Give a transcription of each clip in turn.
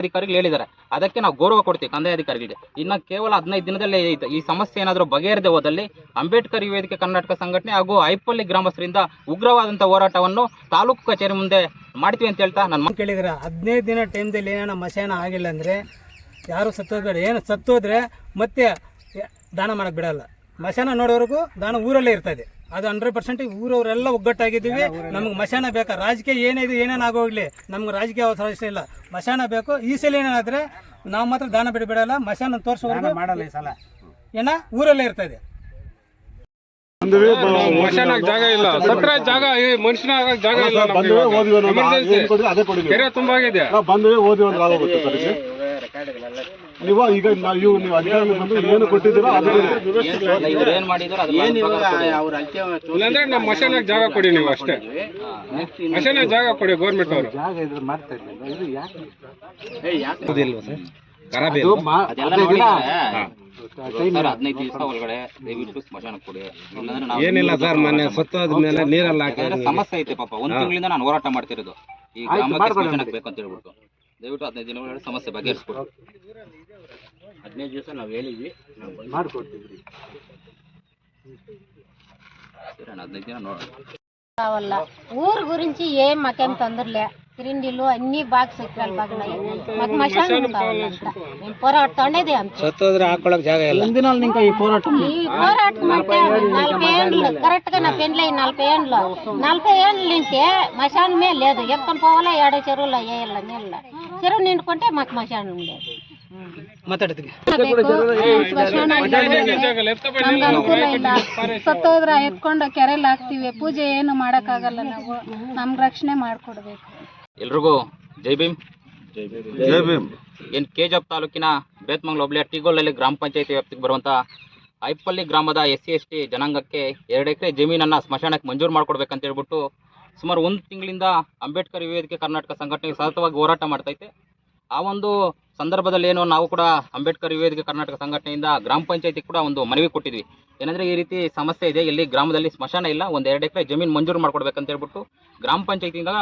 ಅಧಿಕಾರಿಗಳು ಹೇಳಿದ್ದಾರೆ. ಅದಕ್ಕೆ ನಾವು ಗೌರವ ಕೊಡ್ತೀವಿ ಕಂದಾಯ ಅಧಿಕಾರಿಗಳಿಗೆ. ಇನ್ನು ಕೇವಲ ಹದಿನೈದು ದಿನದಲ್ಲೇ ಈ- ಸಮಸ್ಯೆ ಏನಾದರೂ ಬಗೆಹರಿದೆ ಹೋದಲ್ಲಿ ಅಂಬೇಡ್ಕರ್ ವೇದಿಕೆ ಕರ್ನಾಟಕ ಸಂಘಟನೆ ಹಾಗೂ ಐಪಲ್ಲಿ ಗ್ರಾಮಸ್ಥರಿಂದ ಉಗ್ರವಾದಂಥ ಹೋರಾಟವನ್ನು ತಾಲೂಕು ಕಚೇರಿ ಮುಂದೆ ಮಾಡ್ತೀವಿ ಅಂತ ಹೇಳ್ತಾ ನನ್ನ ಕೇಳಿದ್ರೆ ಹದಿನೈದು ದಿನ ಟೈಮ್ದಲ್ಲಿ ಏನೇನೋ ಮಶಾನ ಆಗಿಲ್ಲ ಅಂದರೆ ಯಾರು ಸತ್ತೋದ್ಬೇಡ ಏನು ಸತ್ತೋದ್ರೆ ಮತ್ತೆ ದಾನ ಮಾಡೋಕ್ಕೆ ಬಿಡಲ್ಲ. ಮಶಾನ ನೋಡೋವರೆಗೂ ದಾನ ಊರಲ್ಲೇ ಇರ್ತದೆ ಅದು ಹಂಡ್ರೆಡ್ ಪರ್ಸೆಂಟ್ ಊರವರೆಲ್ಲ ಒಗ್ಗಟ್ಟಾಗಿದ್ದೀವಿ. ನಮ್ಗೆ ಮಶಾನ ಬೇಕಾ? ರಾಜಕೀಯ ಏನಿದೆ ಏನೇನು ಆಗೋಗ್ಲಿ ನಮ್ಗೆ ರಾಜಕೀಯ ಅವಸರ ಇಲ್ಲ. ಮಶಾನ ಬೇಕು. ಈ ಸಲ ಏನಾದ್ರೆ ನಾವು ಮಾತ್ರ ದಾನ ಬಿಡಬೇಡಲ್ಲ ಮಶಾನ ತೋರಿಸೋವರೆಗೂ ಮಾಡಲ್ಲ ಈ ಸಲ. ಏನ? ಊರಲ್ಲೇ ಇರ್ತದೆ ಮನುಷ್ಯನಾಗ ಜಾಗ ಇಲ್ಲ. ಸತ್ರ ಜಾಗ ಈ ಮನುಷ್ಯನ ಜಾಗ ಇಲ್ಲ ನಮ್ಗೆ ಬಂದ್ವಿ ಇವಾಗ. ಓದಿವಿ ನಾವು. Emergency. ಏನು ಕೊಡಿ ಅದೇ ಕೊಡಿ ನೀವು ಕೆರೆ ತುಂಬಾ ಆಗಿದೆ. ನಾವು ಬಂದ್ವಿ ಓದಿ ಒಂದು ಆಗೋಗುತ್ತೆ. ನೀವು ಈಗ ನೀವು ನೀವು ಬಂದು ಏನು ಕೊಟ್ಟಿದ್ದೀರೋ ಅದು ಇವ್ರು ಏನು ಮಾಡಿದ್ರು ಅದ್ರ ಇಲ್ಲಾಂದ್ರೆ ನಮ್ಮ ಜಾಗ ಕೊಡಿ ನೀವು ಅಷ್ಟೇ. ಮಶಾನಕ್ ಜಾಗ ಕೊಡಿ ಗೌರ್ಮೆಂಟ್ ಅವರು. ಜಾಗ ಇದ್ರೆ ನಾವು ಏನಿಲ್ಲ ಸರ್ ಮೊನ್ನೆ ಸತ್ತೋದ ಮೇಲೆ ನೀರೆಲ್ಲ ಹಾಕಿ ಸಮಸ್ಯೆ ಐತೆ ಪಾಪ. ಒಂದ್ ತಿಂಗಳಿಂದ ನಾನು ಹೋರಾಟ ಮಾಡ್ತಿರೋದು. ಈ ಗ್ರಾಮಕ್ಕೆ ಸ್ಮಶಾನಕ್ಕೆ ಬೇಕು ಅಂತ ಹೇಳ್ಬಿಟ್ಟು. ದಯವಿಟ್ಟು ಹದಿನೈದು ದಿನ ಒಳಗಡೆ ಸಮಸ್ಯೆ ಬಗೆಹರಿಸ್ಕೊಡಿ ಹದಿನೈದು ದಿವಸ ನಾವು ಹೇಳಿದ್ವಿ సరే అన్న హద్నైదు దిన ನೋಡೋಣ కావాల ఊరు గురించి ఏం మాకేం తొందరలే సిలిండర్లు అన్ని బాగా సెక్రాలు బాగా మాకు మశానం కావాలంట మేము పోరాడుతుండేది అంత ಸತ್ತೋದ್ರೆ ಹಾಕೊಳಕ್ ಜಾಗ ಇಲ್ಲ ఈ పోరాటం అంటే నలభై ఏండ్లు కరెక్ట్ గా నా పెండ్లు అయ్యి నలభై ఏండ్లు నలభై ఏండ్లు నింటే మశానమే లేదు ఎత్తుకొని పోవాలా ఏడో చెరువులో వేయాల నీళ్ళ చెరువు నిండుకుంటే మాకు మశానం లేదు ಮಾತಾಡ್ತೀನಿ ನಮ್ಗೆ ಅನುಕೂಲ ಇಲ್ಲ ಸತ್ತೋದ್ರ ಎತ್ಕೊಂಡು ಕೆರೆಯಲ್ಲಿ ಹಾಕ್ತಿವಿ ಪೂಜೆ ಏನು ಮಾಡೋಕ್ಕಾಗಲ್ಲ ನಾವು ನಮ್ಗೆ ರಕ್ಷಣೆ ಮಾಡಿಕೊಡ್ಬೇಕು ಎಲ್ರಿಗೂ ಜೈ ಭೀಮ್. ಜೈ ಭೀಮ್. ಏನ್ ಕೆಜಪ್ ತಾಲೂಕಿನ ಬೇತ್ಮಂಗ್ಲ ಹೋಬಳಿಯ ಟಿಗೋಲಲ್ಲಿ ಗ್ರಾಮ ಪಂಚಾಯತಿ ವ್ಯಾಪ್ತಿಗೆ ಬರುವಂತ ಐಪಲ್ಲಿ ಗ್ರಾಮದ ಎಸ್ ಸಿ ಎಸ್ ಟಿ ಜನಾಂಗಕ್ಕೆ ಎರಡು ಎಕರೆ ಜಮೀನನ್ನ ಸ್ಮಶಾನಕ್ಕೆ ಮಂಜೂರು ಮಾಡ್ಕೊಡ್ಬೇಕಂತ ಹೇಳ್ಬಿಟ್ಟು ಸುಮಾರು ಒಂದು ತಿಂಗಳಿಂದ ಅಂಬೇಡ್ಕರ್ ವಿವೇದಿಕೆ ವೇದಿಕೆ ಕರ್ನಾಟಕ ಸಂಘಟನೆಗೆ ಸತತವಾಗಿ ಹೋರಾಟ ಮಾಡ್ತೈತೆ ಆ ಒಂದು ಸಂದರ್ಭದಲ್ಲಿ ಏನು ನಾವು ಕೂಡ ಅಂಬೇಡ್ಕರ್ ಯುವ ಕರ್ನಾಟಕ ಸಂಘಟನೆಯಿಂದ ಗ್ರಾಮ ಪಂಚಾಯತಿ ಕೂಡ ಒಂದು ಮನವಿ ಕೊಟ್ಟಿದ್ವಿ. ಏನಂದ್ರೆ ಈ ರೀತಿ ಸಮಸ್ಯೆ ಇದೆ, ಇಲ್ಲಿ ಗ್ರಾಮದಲ್ಲಿ ಸ್ಮಶಾನ ಇಲ್ಲ, ಒಂದು ಎರಡು ಎಕರೆ ಜಮೀನು ಮಂಜೂರು ಮಾಡ್ಕೊಡ್ಬೇಕಂತ ಹೇಳ್ಬಿಟ್ಟು ಗ್ರಾಮ ಪಂಚಾಯತಿಯಿಂದ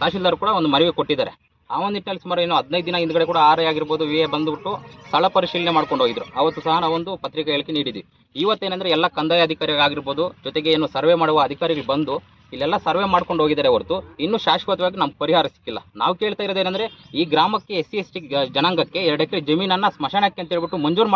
ತಹಶೀಲ್ದಾರ್ ಕೂಡ ಒಂದು ಮನವಿ ಕೊಟ್ಟಿದ್ದಾರೆ. ಆ ಒಂದು ನಿಟ್ಟಿನಲ್ಲಿ ಸುಮಾರು ಏನು ಹದಿನೈದು ದಿನ ಹಿಂದ್ಗಡೆ ಕೂಡ ಆರ್ ಆಗಿರ್ಬೋದು ವಿ ಎ ಬಂದುಬಿಟ್ಟು ಸ್ಥಳ ಪರಿಶೀಲನೆ ಮಾಡ್ಕೊಂಡು ಹೋಗಿದ್ರು. ಅವತ್ತು ಸಹ ನಾವೊಂದು ಪತ್ರಿಕೆ ಹೇಳಿಕೆ ನೀಡಿದ್ವಿ. ಇವತ್ತೇನೆಂದರೆ ಎಲ್ಲ ಕಂದಾಯ ಅಧಿಕಾರಿಗಳಾಗಿರ್ಬೋದು, ಜೊತೆಗೆ ಏನು ಸರ್ವೆ ಮಾಡುವ ಅಧಿಕಾರಿಗಳು ಬಂದು ಇಲ್ಲೆಲ್ಲ ಸರ್ವೆ ಮಾಡ್ಕೊಂಡು ಹೋಗಿದ್ದಾರೆ ಹೊರತು. ಇನ್ನೂ ಶಾಶ್ವತವಾಗಿ ನಮ್ಗೆ ಪರಿಹಾರ ಸಿಕ್ಕಿಲ್ಲ. ನಾವು ಕೇಳ್ತಾ ಇರೋದೇನೆಂದ್ರೆ ಈ ಗ್ರಾಮಕ್ಕೆ ಎಸ್ ಸಿ ಎಸ್ ಟಿ ಜನಾಂಗಕ್ಕೆ ಎರಡು ಎಕರೆ ಜಮೀನನ್ನ ಸ್ಮಶಾನಕ್ಕೆ ಅಂತ ಹೇಳ್ಬಿಟ್ಟು ಮಂಜೂರು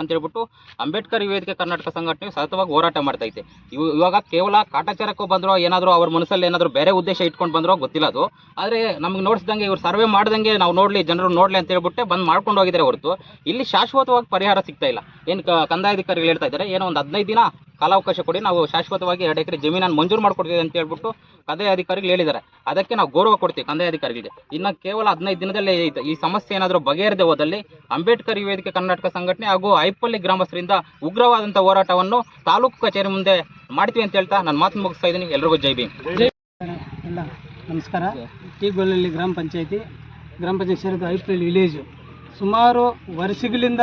ಅಂತ ಹೇಳ್ಬಿಟ್ಟು ಅಂಬೇಡ್ಕರ್ ವಿವೇದಿಕೆ ವೇದಿಕೆ ಕರ್ನಾಟಕ ಸಂಘಟನೆ ಸತತವಾಗಿ ಹೋರಾಟ ಮಾಡ್ತಾ ಐತೆ. ಇವು ಇವಾಗ ಕೇವಲ ಕಾಟಾಚಾರಕ್ಕೂ ಬಂದ್ರೋ, ಏನಾದರೂ ಅವ್ರ ಮನಸ್ಸಲ್ಲಿ ಏನಾದರೂ ಬೇರೆ ಉದ್ದೇಶ ಇಟ್ಕೊಂಡು ಬಂದ್ರೋ ಗೊತ್ತಿಲ್ಲ ಅದು. ಆದರೆ ನಮಗೆ ನೋಡಿಸ್ದಂಗೆ ಇವ್ರು ಸರ್ವೆ ಮಾಡ್ದಂಗೆ ನಾವು ನೋಡಲಿ, ಜನರು ನೋಡಲಿ ಅಂತ ಹೇಳ್ಬಿಟ್ಟೆ ಬಂದು ಮಾಡ್ಕೊಂಡು ಹೋಗಿದ್ದಾರೆ ಹೊರತು. ಇಲ್ಲಿ ಶಾಶ್ವತವಾಗಿ ಪರಿಹಾರ ಸಿಗ್ತಾ ಇಲ್ಲ. ಏನು ಕಂದಾಯ ಅಧಿಕಾರಿಗಳು ಹೇಳ್ತಾ ಇದ್ದಾರೆ, ಏನೋ ಒಂದು ಹದಿನೈದು ದಿನ ಕಾಲಾವಕಾಶ ಕೊಡಿ. ನಾವು ಶಾಶ್ವತವಾಗಿ ಎರಡು ಎಕರೆ ಜಮೀನನ್ನು ಮಂಜೂರು ಮಾಡಿಕೊಡ್ತೀವಿ ಅಂತ ಹೇಳ್ಬಿಟ್ಟು ಕಂದಾಯ ಅಧಿಕಾರಿಗಳು ಹೇಳಿದ್ದಾರೆ. ಅದಕ್ಕೆ ನಾವು ಗೌರವ ಕೊಡ್ತೀವಿ ಕಂದಾಯ ಅಧಿಕಾರಿಗಳಿಗೆ. ಇನ್ನು ಕೇವಲ ಹದಿನೈದು ದಿನದಲ್ಲೇ ಈ- ಸಮಸ್ಯೆ ಏನಾದರೂ ಬಗೆಹರಿದೆ ಹೋದಲ್ಲಿ ಅಂಬೇಡ್ಕರ್ ವೇದಿಕೆ ಕರ್ನಾಟಕ ಸಂಘಟನೆ ಹಾಗೂ ಐಪಲ್ಲಿ ಗ್ರಾಮಸ್ಥರಿಂದ ಉಗ್ರವಾದಂಥ ಹೋರಾಟವನ್ನು ತಾಲೂಕು ಕಚೇರಿ ಮುಂದೆ ಮಾಡ್ತೀವಿ ಅಂತ ಹೇಳ್ತಾ ನಾನು ಮಾತು ಮುಗಿಸ್ತಾ ಇದ್ದೀನಿ. ಎಲ್ರಿಗೂ ಜೈ ಭೀಮ್. ಎಲ್ಲ ನಮಸ್ಕಾರ. ಟಿ ಗೊಲ್ಲಲ್ಲಿ ಗ್ರಾಮ ಪಂಚಾಯತಿ, ಗ್ರಾಮ ಪಂಚಾಯತ್ ಸೇರಿದ ಐಪಲ್ಲಿ ವಿಲೇಜು. ಸುಮಾರು ವರ್ಷಗಳಿಂದ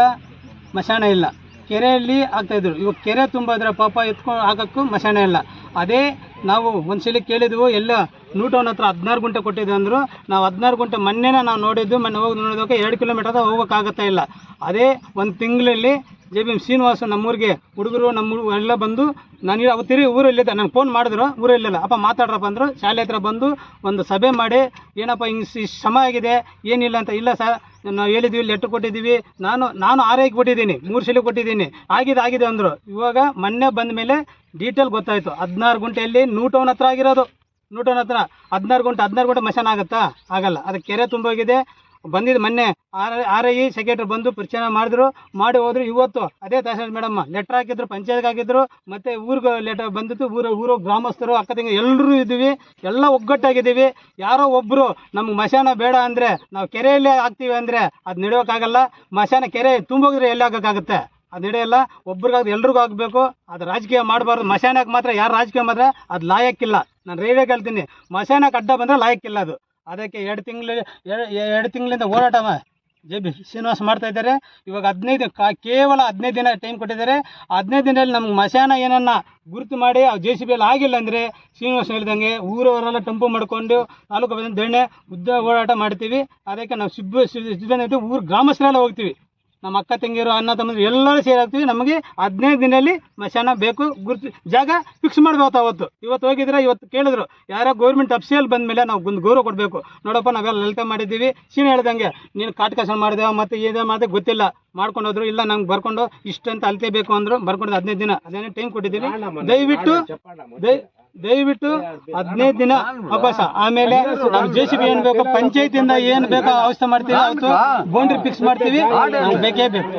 ಮಶಾನ ಇಲ್ಲ. ಕೆರೆಯಲ್ಲಿ ಆಗ್ತಾಯಿದ್ರು ಇವಾಗ ಕೆರೆ ತುಂಬಿದ್ರೆ ಪಾಪ ಎತ್ಕೊಂಡು ಹಾಕೋಕ್ಕೂ ಮಶಾನ ಇಲ್ಲ. ಅದೇ ನಾವು ಒಂದ್ಸಲ ಕೇಳಿದ್ವು, ಎಲ್ಲ ನೂಟೌನ್ ಹತ್ರ ಹದಿನಾರು ಗುಂಟೆ ಕೊಟ್ಟಿದ್ದೆ ಅಂದರು. ನಾವು ಹದಿನಾರು ಗುಂಟೆ ಮೊನ್ನೆನೇ ನಾವು ನೋಡಿದ್ದು, ಮೊನ್ನೆ ಹೋಗಿ ನೋಡಿದಾಗ ಎರಡು ಕಿಲೋಮೀಟರ್ ಹೋಗೋಕ್ಕಾಗತ್ತಾ ಇಲ್ಲ. ಅದೇ ಒಂದು ತಿಂಗಳಲ್ಲಿ ಜೆ ಬಿ ಎಂ ಶ್ರೀನಿವಾಸ ನಮ್ಮೂರಿಗೆ ಹುಡುಗರು ನಮ್ಮ ಎಲ್ಲ ಬಂದು, ನಾನು ಅವತ್ತಿರಿ ಊರಲ್ಲಿದ್ದೆ ನನಗೆ ಫೋನ್ ಮಾಡಿದ್ರು, ಊರಲ್ಲಿಲ್ಲ. ಅಪ್ಪ ಮಾತಾಡ್ರಪ್ಪ ಅಂದರು. ಶಾಲೆ ಹತ್ರ ಬಂದು ಒಂದು ಸಭೆ ಮಾಡಿ, ಏನಪ್ಪ ಹಿಂಗೆ ಶ್ರಮ ಆಗಿದೆ, ಏನಿಲ್ಲ ಅಂತ, ಇಲ್ಲ ಸರ್ ನಾವು ಹೇಳಿದ್ವಿ ಲೆಟ್ರ್ ಕೊಟ್ಟಿದ್ದೀವಿ. ನಾನು ನಾನು ಆರೈಕೆ ಕೊಟ್ಟಿದ್ದೀನಿ, ಮೂರು ಸಲ ಕೊಟ್ಟಿದ್ದೀನಿ. ಆಗಿದೆ ಆಗಿದೆ ಅಂದರು. ಇವಾಗ ಮೊನ್ನೆ ಬಂದ ಮೇಲೆ ಡೀಟೇಲ್ ಗೊತ್ತಾಯಿತು. ಹದಿನಾರು ಗುಂಟೆಯಲ್ಲಿ ನೂಟೌನ್ ಹತ್ರ ಆಗಿರೋದು. ನೂಟೌನ್ ಹತ್ರ. ಹದಿನಾರು ಗುಂಟೆ ಹದಿನಾರು ಗುಂಟೆ ಮಷನ್ ಆಗುತ್ತಾ? ಆಗಲ್ಲ. ಅದು ಕೆರೆ ತುಂಬೋಗಿದೆ. ಬಂದಿದ್ದು ಮೊನ್ನೆ ಆರ್ ಐ ಸೆಕ್ರೆಟರಿ ಬಂದು ಪರಿಚಯ ಮಾಡಿದ್ರು. ಮಾಡಿ ಹೋದ್ರು ಇವತ್ತು ಅದೇ ತಹಸೀಲ್ ಮೇಡಮ್. ಲೆಟ್ರ್ ಹಾಕಿದ್ರು, ಪಂಚಾಯತ್ಗೆ ಹಾಕಿದ್ರು. ಮತ್ತೆ ಊರಿಗೆ ಲೆಟರ್ ಬಂದಿತ್ತು. ಊರ, ಊರು ಗ್ರಾಮಸ್ಥರು, ಅಕ್ಕ ತಂಗಿ ಎಲ್ಲರೂ ಇದ್ದೀವಿ. ಎಲ್ಲ ಒಗ್ಗಟ್ಟಾಗಿದ್ದೀವಿ. ಯಾರೋ ಒಬ್ಬರು ನಮ್ಗೆ ಮಶಾನ ಬೇಡ ಅಂದರೆ, ನಾವು ಕೆರೆಯಲ್ಲೇ ಹಾಕ್ತೀವಿ ಅಂದರೆ ಅದು ನಡೆಯೋಕ್ಕಾಗಲ್ಲ ಮಶಾನ ಕೆರೆ ತುಂಬೋಗಿದ್ರೆ ಎಲ್ಲಿ ಹಾಕೋಕ್ಕಾಗುತ್ತೆ? ಅದು ನಡೆಯಲ್ಲ. ಒಬ್ರಿಗಾಗ ಎಲ್ರಿಗೂ ಆಗಬೇಕು ಅದು ರಾಜಕೀಯ ಮಾಡಬಾರ್ದು. ಮಶಾನಕ್ಕೆ ಮಾತ್ರ ಯಾರು ರಾಜಕೀಯ ಮಾಡಿದ್ರೆ ಅದು ಲಾಯಕ್ಕಿಲ್ಲ. ನಾನು ರೈಲ್ವೆ ಕೇಳ್ತೀನಿ. ಮಶಾನಕ್ಕೆ ಅಡ್ಡ ಬಂದರೆ ಲಾಯಕ್ಕಿಲ್ಲ ಅದು. ಅದಕ್ಕೆ ಎರಡು ತಿಂಗಳು ಎರಡು ತಿಂಗಳಿಂದ ಹೋರಾಟವ ಜೆ ಬಿ ಶ್ರೀನಿವಾಸ್ ಮಾಡ್ತಾ ಇದ್ದಾರೆ. ಇವಾಗ ಹದಿನೈದು ಕೇವಲ ಹದಿನೈದು ದಿನ ಟೈಮ್ ಕೊಟ್ಟಿದ್ದಾರೆ. ಹದಿನೈದು ದಿನದಲ್ಲಿ ನಮ್ಗೆ ಮಶಾನ ಏನನ್ನ ಗುರುತು ಮಾಡಿ ಆ ಜೆ ಸಿ ಬಿ ಆಗಿಲ್ಲ ಅಂದರೆ ಶ್ರೀನಿವಾಸ ಹೇಳಿದಂಗೆ ಊರವರೆಲ್ಲ ಟಂಪು ಮಾಡ್ಕೊಂಡು ತಾಲೂಕು ಬಂದ ಬೆಣ್ಣೆ ಉದ್ದ ಹೋರಾಟ ಮಾಡ್ತೀವಿ. ಅದಕ್ಕೆ ನಾವು ಸಿಬ್ಬ ಸಿಬ್ಬಂದಿ ಊರು ಗ್ರಾಮಸ್ಥರೆಲ್ಲ ಹೋಗ್ತೀವಿ. ನಮ್ಮ ಅಕ್ಕ ತಂಗಿಯರು ಅಣ್ಣ ತಮ್ಮ ಎಲ್ಲರೂ ಸೇರಿ ಹೋಗ್ತೀವಿ ನಮಗೆ ಹದಿನೈದು ದಿನದಲ್ಲಿ ಮಶಾನ ಬೇಕು ಗುರುತು ಜಾಗ ಫಿಕ್ಸ್ ಮಾಡ್ಬೇಕು ಅವತ್ತು. ಇವತ್ತು ಹೋಗಿದ್ರೆ ಇವತ್ತು ಕೇಳಿದ್ರು ಯಾರೋ ಗೌರ್ಮೆಂಟ್ ಅಫ್ಸಿಯಲ್ ಬಂದ ಮೇಲೆ ನಾವು ಒಂದು ಗೌರವ ಕೊಡಬೇಕು. ನೋಡಪ್ಪ ನಾವೆಲ್ಲ ಲಲಿತ ಮಾಡಿದ್ದೀವಿ. ಸೀನ್ ಹೇಳ್ದಂಗೆ ನೀನು ಕಾಟ್ಕಾಸ ಮಾಡಿದೆವು ಮತ್ತು ಇದೇ ಮಾಡಿದೆ ಗೊತ್ತಿಲ್ಲ. ಮಾಡ್ಕೊಂಡು ಹೋದ್ರು ಇಲ್ಲ ನಂಗೆ ಬರ್ಕೊಂಡು ಇಷ್ಟಂತ ಅಳತೆ ಬೇಕು ಅಂದ್ರು ಬರ್ಕೊಂಡು ಹದಿನೈದು ದಿನ. ಅದೇನೇ ಟೈಮ್ ಕೊಟ್ಟಿದ್ದೀವಿ. ದಯವಿಟ್ಟು ದಯ- ದಯವಿಟ್ಟು ಹದಿನೈದು ದಿನ ಅವಕಾಶ ಆಮೇಲೆ ನಾವು ಜೆ ಸಿ ಬಿ ಏನ್ ಬೇಕು ಪಂಚಾಯತಿಯಿಂದ ಏನ್ ಬೇಕೋ ವ್ಯವಸ್ಥೆ ಮಾಡ್ತೀವಿ ಬೌಂಡ್ರಿ ಫಿಕ್ಸ್ ಮಾಡ್ತೀವಿ ಬೇಕೇ ಬೇಕು.